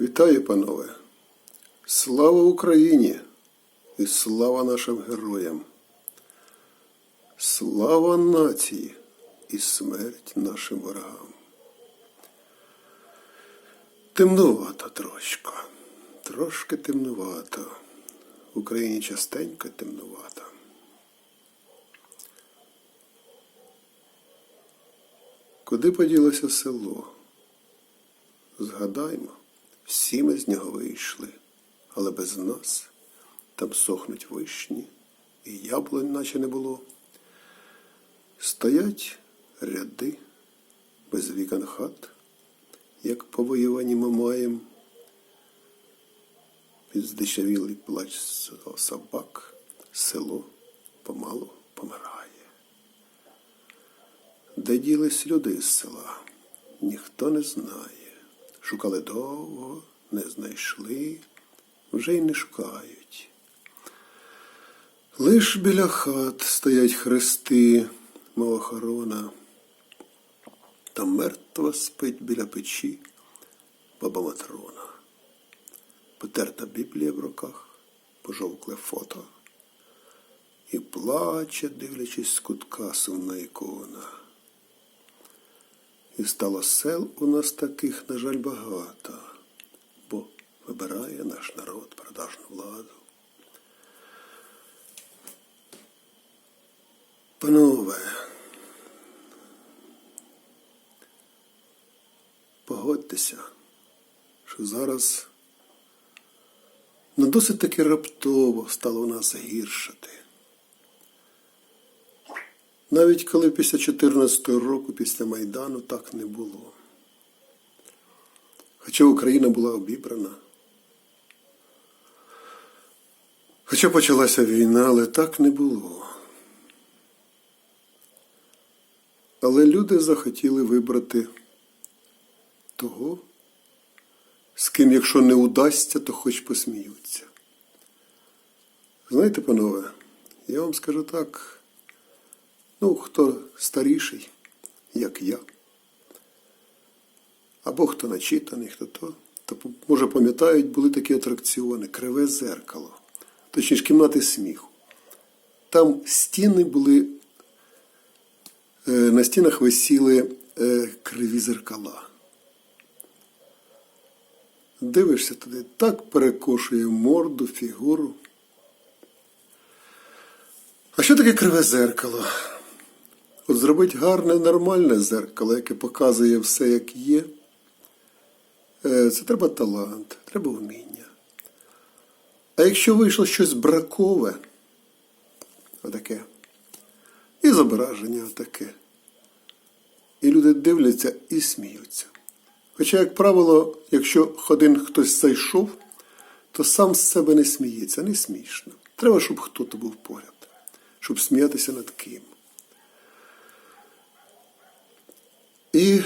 Вітаю, панове! Слава Україні і слава нашим героям! Слава нації і смерть нашим ворогам! Темнувато трошки, трошки темнувато. В Україні частенько темнувато. Куди поділося село? Згадаймо, всі ми з нього вийшли, але без нас там сохнуть вишні, і яблунь наче не було. Стоять ряди без вікон хат, як повоювані мамаєм. Під здичавілий плач собак село помалу помирає. Де ділись люди з села, ніхто не знає. Шукали довго, не знайшли, вже й не шукають. Лиш біля хат стоять хрести, мов охорона. Там мертва спить біля печі баба Матрона. Потерта Біблія в руках, пожовкле фото. І плаче, дивлячись з кутка сумна ікона. І стало сел у нас таких, на жаль, багато, бо вибирає наш народ продажну владу. Панове, погодьтеся, що зараз ну, досить таки раптово стало у нас гіршати. Навіть коли після 14 року, після Майдану, так не було. Хоча Україна була обібрана. Хоча почалася війна, але так не було. Але люди захотіли вибрати того, з ким, якщо не удасться, то хоч посміються. Знаєте, панове, я вам скажу так. Ну, хто старіший, як я, або хто начитаний, хто то, то може пам'ятають, були такі атракціони, криве зеркало, точніше кімнати сміху. Там стіни були, е, на стінах висіли е, криві зеркала. Дивишся туди, так перекошує морду, фігуру. А що таке криве зеркало? От зробити гарне, нормальне зеркало, яке показує все, як є. е, Це треба талант, треба вміння. А якщо вийшло щось бракове, отаке, і зображення отаке. І люди дивляться і сміються. Хоча, як правило, якщо один хтось зайшов, то сам з себе не сміється, не смішно. Треба, щоб хтось був поряд, щоб сміятися над ким. І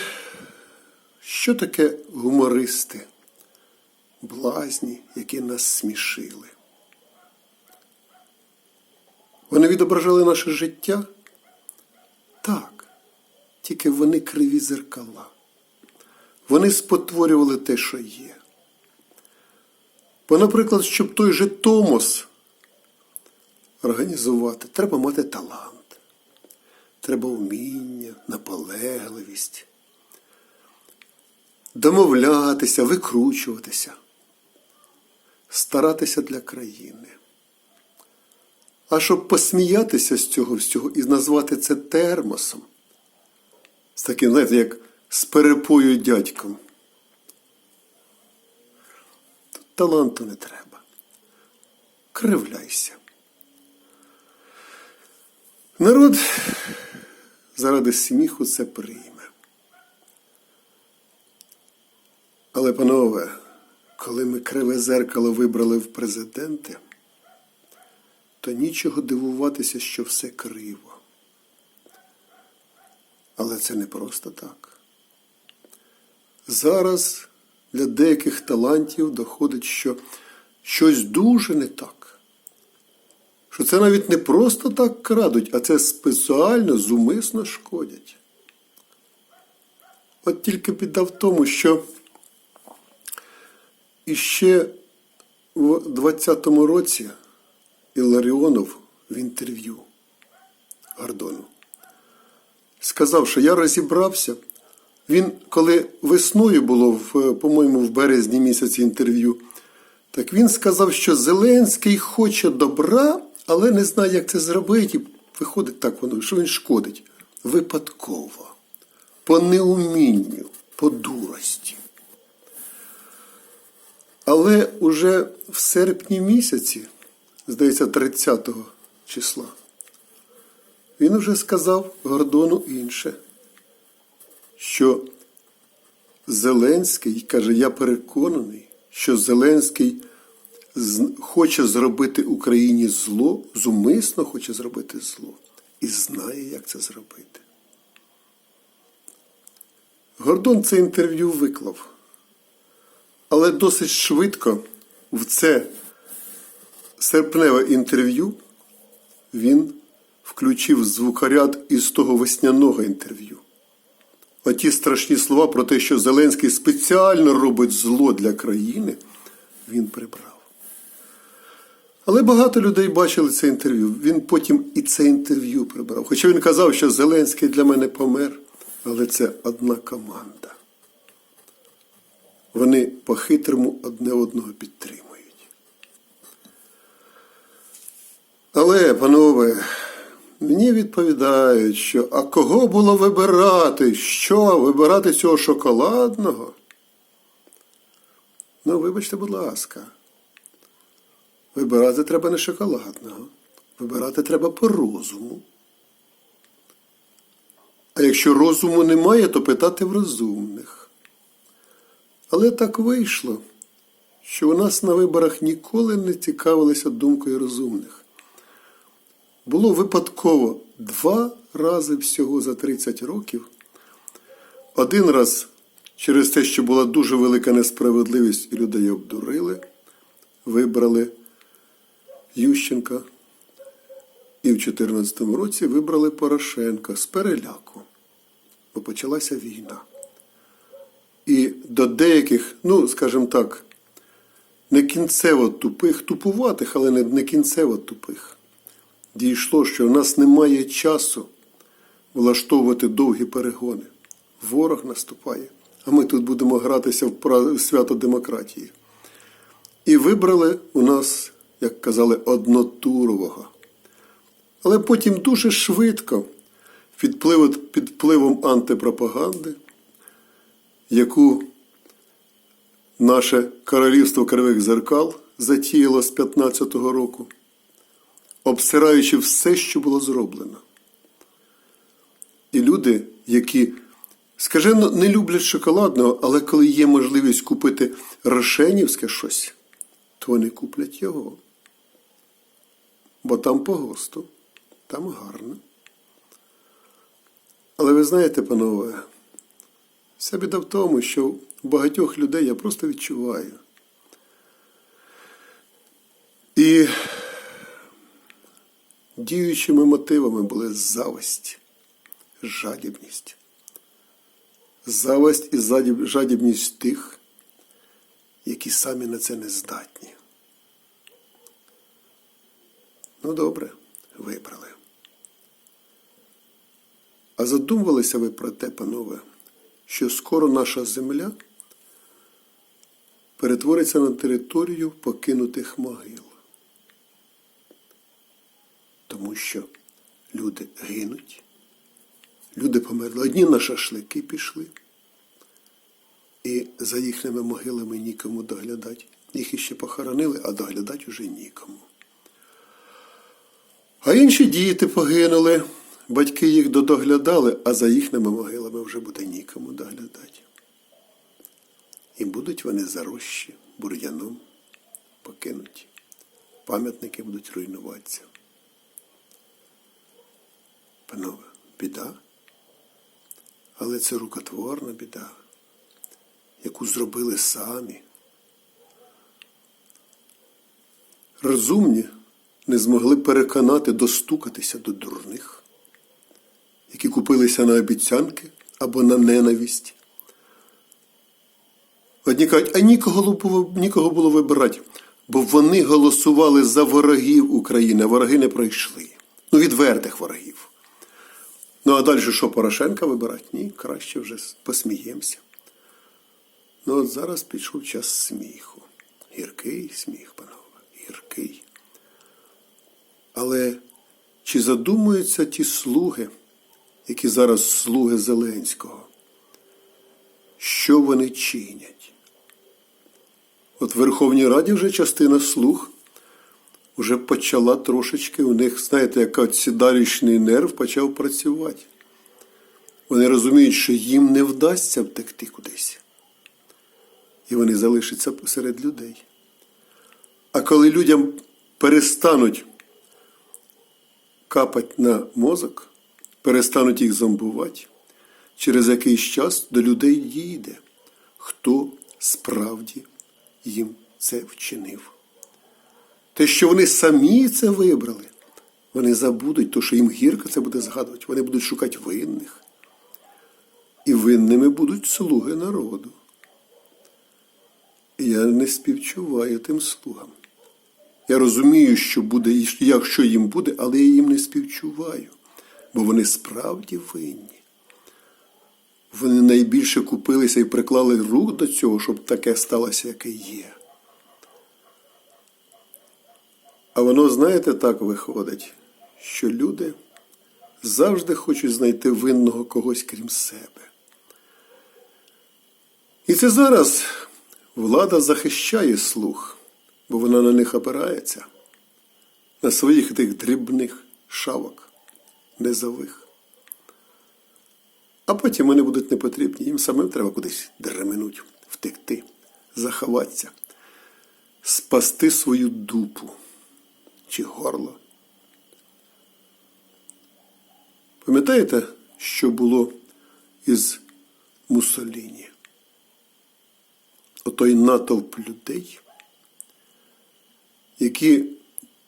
що таке гумористи, блазні, які нас смішили? Вони відображали наше життя? Так, тільки вони криві зеркала. Вони спотворювали те, що є. Бо, наприклад, щоб той же Томос організувати, треба мати талант треба вміння, наполегливість, домовлятися, викручуватися, старатися для країни. А щоб посміятися з цього всього і назвати це термосом, з таким, знаєте, як з перепою дядьком, то таланту не треба. Кривляйся. Народ заради сміху це прийме. Але, панове, коли ми криве зеркало вибрали в президенти, то нічого дивуватися, що все криво. Але це не просто так. Зараз для деяких талантів доходить, що щось дуже не так що це навіть не просто так крадуть, а це спеціально зумисно шкодять. От тільки біда тому, що І ще в 20-му році Іларіонов в інтерв'ю Гордону сказав, що я розібрався. Він, коли весною було, по-моєму, в березні місяці інтерв'ю, так він сказав, що Зеленський хоче добра, але не знає, як це зробити. І виходить так воно, що він шкодить. Випадково, по неумінню, по дурості. Але уже в серпні місяці, здається, 30 числа, він уже сказав Гордону інше, що Зеленський каже, я переконаний, що Зеленський хоче зробити Україні зло, зумисно хоче зробити зло, і знає, як це зробити. Гордон це інтерв'ю виклав. Але досить швидко в це серпневе інтерв'ю він включив звукоряд із того весняного інтерв'ю. Оті страшні слова про те, що Зеленський спеціально робить зло для країни, він прибрав. Але багато людей бачили це інтерв'ю. Він потім і це інтерв'ю прибрав. Хоча він казав, що Зеленський для мене помер, але це одна команда. Вони по-хитрому одне одного підтримують. Але, панове, мені відповідають, що а кого було вибирати? Що? Вибирати цього шоколадного? Ну, вибачте, будь ласка. Вибирати треба не шоколадного. Вибирати треба по розуму. А якщо розуму немає, то питати в розумних. Але так вийшло, що у нас на виборах ніколи не цікавилися думкою розумних. Було випадково два рази всього за 30 років. Один раз через те, що була дуже велика несправедливість і людей обдурили, вибрали Ющенка. І в 2014 році вибрали Порошенка з переляку, бо почалася війна. До деяких, ну, скажімо так, не кінцево тупих, тупуватих, але не, кінцево тупих, дійшло, що в нас немає часу влаштовувати довгі перегони. Ворог наступає, а ми тут будемо гратися в свято демократії. І вибрали у нас, як казали, однотурового. Але потім дуже швидко, під впливом антипропаганди, яку наше королівство кривих зеркал затіяло з 15-го року, обсираючи все, що було зроблено. І люди, які, скажімо, не люблять шоколадного, але коли є можливість купити рошенівське щось, то вони куплять його. Бо там по госту, там гарно. Але ви знаєте, панове, вся біда в тому, що у багатьох людей я просто відчуваю. І діючими мотивами були зависть, жадібність. Зависть і жадібність тих, які самі на це не здатні. Ну, добре, вибрали. А задумувалися ви про те, панове, що скоро наша земля перетвориться на територію покинутих могил. Тому що люди гинуть, люди померли. Одні на шашлики пішли, і за їхніми могилами нікому доглядати. Їх іще похоронили, а доглядати уже нікому. А інші діти погинули, батьки їх додоглядали, а за їхніми могилами вже буде нікому доглядати. І будуть вони зарощі бур'яном покинуті. Пам'ятники будуть руйнуватися. Панове, біда. Але це рукотворна біда, яку зробили самі. Розумні не змогли переконати достукатися до дурних, які купилися на обіцянки або на ненависть. Одні кажуть, а нікого було, нікого було вибирати, бо вони голосували за ворогів України, а вороги не пройшли. Ну, відвертих ворогів. Ну, а далі що, Порошенка вибирати? Ні, краще вже посміємося. Ну, от зараз пішов час сміху. Гіркий сміх, панове, гіркий. Але чи задумуються ті слуги, які зараз слуги Зеленського? Що вони чинять? От в Верховній Раді вже частина слуг вже почала трошечки, у них, знаєте, як от сідалищний нерв почав працювати. Вони розуміють, що їм не вдасться втекти кудись. І вони залишаться серед людей. А коли людям перестануть капати на мозок, перестануть їх зомбувати, через якийсь час до людей дійде, хто справді їм це вчинив. Те, що вони самі це вибрали, вони забудуть, то що їм гірко це буде згадувати. Вони будуть шукати винних. І винними будуть слуги народу. Я не співчуваю тим слугам. Я розумію, що буде, якщо їм буде, але я їм не співчуваю, бо вони справді винні. Вони найбільше купилися і приклали рук до цього, щоб таке сталося, яке є. А воно, знаєте, так виходить, що люди завжди хочуть знайти винного когось крім себе. І це зараз влада захищає слух, бо вона на них опирається, на своїх тих дрібних шавок, низових. А потім вони будуть непотрібні. Їм самим треба кудись дременуть, втекти, заховатися, спасти свою дупу чи горло. Пам'ятаєте, що було із Муссоліні? Отой натовп людей, які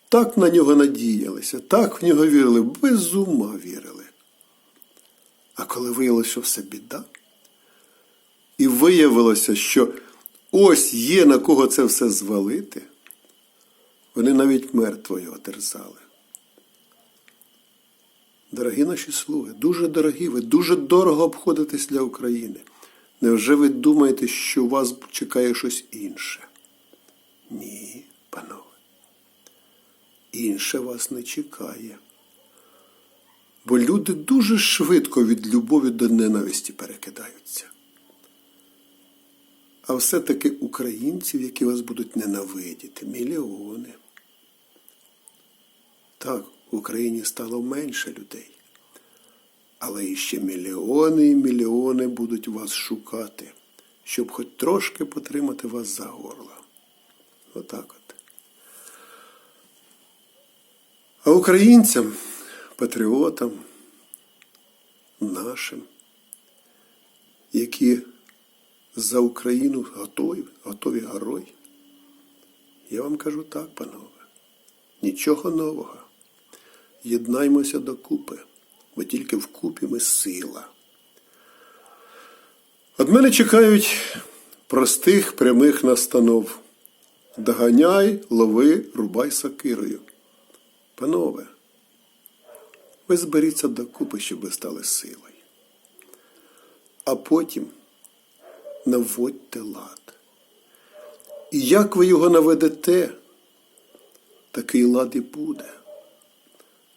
так на нього надіялися, так в нього вірили, без ума вірили. А коли виявилося, що все біда, і виявилося, що ось є на кого це все звалити, вони навіть мертво його терзали. Дорогі наші слуги, дуже дорогі, ви дуже дорого обходитесь для України. Невже ви думаєте, що вас чекає щось інше? Ні, панове. Інше вас не чекає. Бо люди дуже швидко від любові до ненависті перекидаються. А все-таки українців, які вас будуть ненавидіти, мільйони. Так, в Україні стало менше людей. Але іще мільйони і мільйони будуть вас шукати, щоб хоч трошки потримати вас за горло. Отак от. А українцям, патріотам, нашим, які за Україну готові, готові герой, я вам кажу так, панове, нічого нового. Єднаймося докупи, бо тільки вкупі ми сила. От мене чекають простих прямих настанов. Доганяй, лови, рубай сокирою. Панове, ви зберіться докупи, щоб ви стали силою. А потім наводьте лад. І як ви його наведете, такий лад і буде.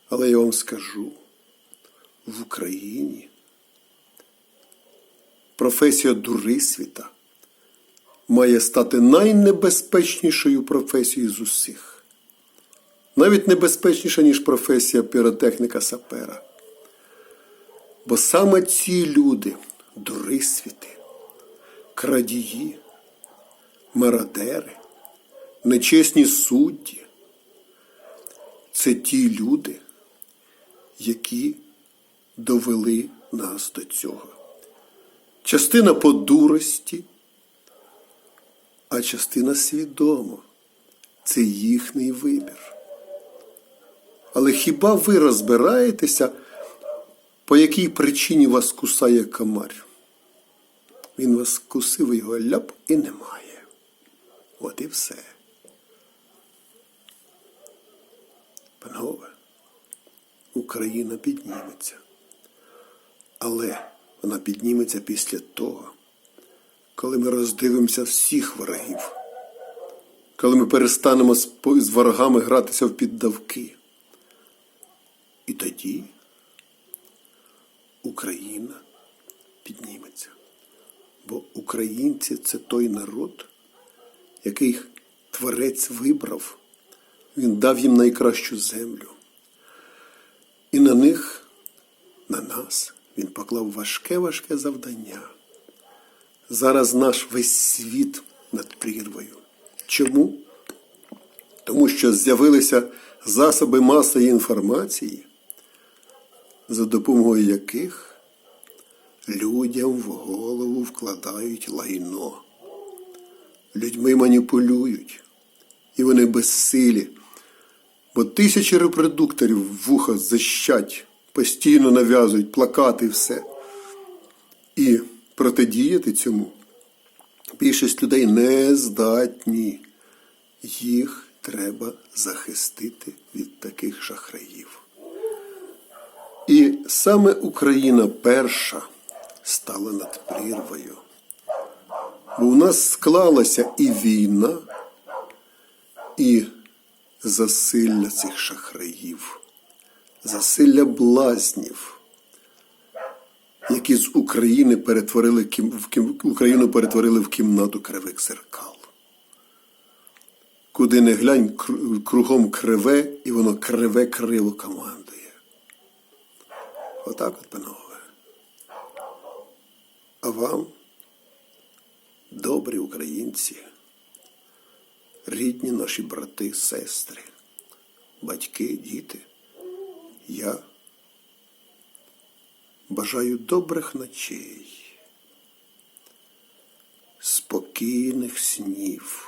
Але я вам скажу, в Україні професія дурисвіта має стати найнебезпечнішою професією з усіх. Навіть небезпечніша, ніж професія піротехніка сапера. Бо саме ці люди, дурисвіти, крадії, мародери, нечесні судді, це ті люди, які довели нас до цього. Частина по дурості, а частина свідомо. Це їхній вибір. Але хіба ви розбираєтеся, по якій причині вас кусає комар? Він вас кусив його ляп і немає. От і все. Панове, Україна підніметься. Але вона підніметься після того, коли ми роздивимося всіх ворогів, коли ми перестанемо з ворогами гратися в піддавки. І тоді Україна підніметься. Бо українці це той народ, який творець вибрав. Він дав їм найкращу землю. І на них, на нас, він поклав важке-важке завдання. Зараз наш весь світ над прірвою. Чому? Тому що з'явилися засоби масової інформації, за допомогою яких людям в голову вкладають лайно. Людьми маніпулюють, і вони безсилі, бо тисячі репродукторів вуха защать, постійно нав'язують плакати і все. І протидіяти цьому більшість людей не здатні. Їх треба захистити від таких шахраїв. Саме Україна перша стала над прірвою. Бо у нас склалася і війна, і засилля цих шахраїв, засилля блазнів, які з України перетворили в Україну перетворили в кімнату кривих зеркал. Куди не глянь, кругом криве, і воно криве криво командує. Отак от, панове. А вам, добрі українці, рідні наші брати, сестри, батьки, діти, я бажаю добрих ночей, спокійних снів,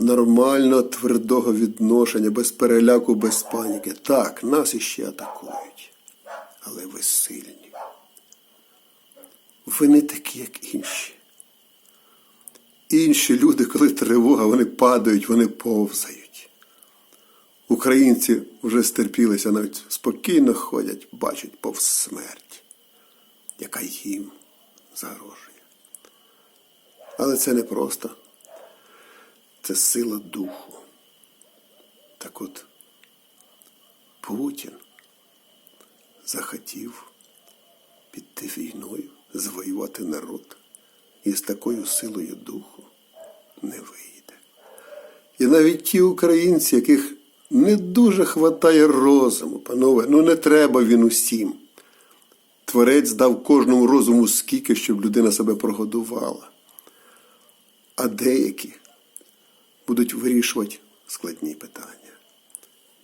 нормального твердого відношення, без переляку, без паніки. Так, нас іще атакують, але ви сильні. Ви не такі, як інші. Інші люди, коли тривога, вони падають, вони повзають. Українці вже стерпілися, навіть спокійно ходять, бачать повз смерть, яка їм загрожує. Але це не просто, це сила духу. Так от Путін захотів піти війною, завоювати народ. І з такою силою духу не вийде. І навіть ті українці, яких не дуже хватає розуму, панове, ну не треба він усім. Творець дав кожному розуму скільки, щоб людина себе прогодувала. А деякі будуть вирішувати складні питання.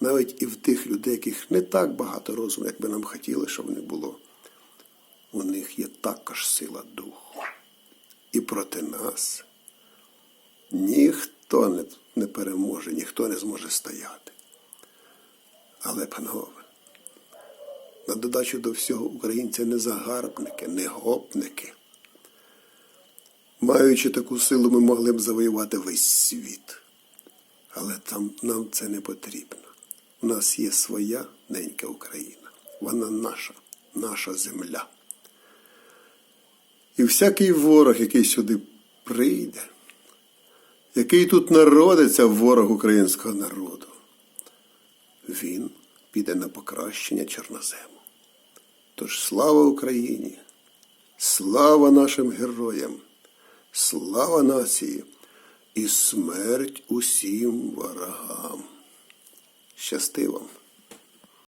Навіть і в тих людей, яких не так багато розуму, як би нам хотіли, щоб не було. У них є також сила духу. І проти нас ніхто не, не переможе, ніхто не зможе стояти. Але, панове, на додачу до всього українці не загарбники, не гопники. Маючи таку силу, ми могли б завоювати весь світ. Але там нам це не потрібно. У нас є своя ненька Україна. Вона наша, наша земля. І всякий ворог, який сюди прийде, який тут народиться ворог українського народу, він піде на покращення чорнозему. Тож слава Україні, слава нашим героям, слава нації і смерть усім ворогам. Щасти вам!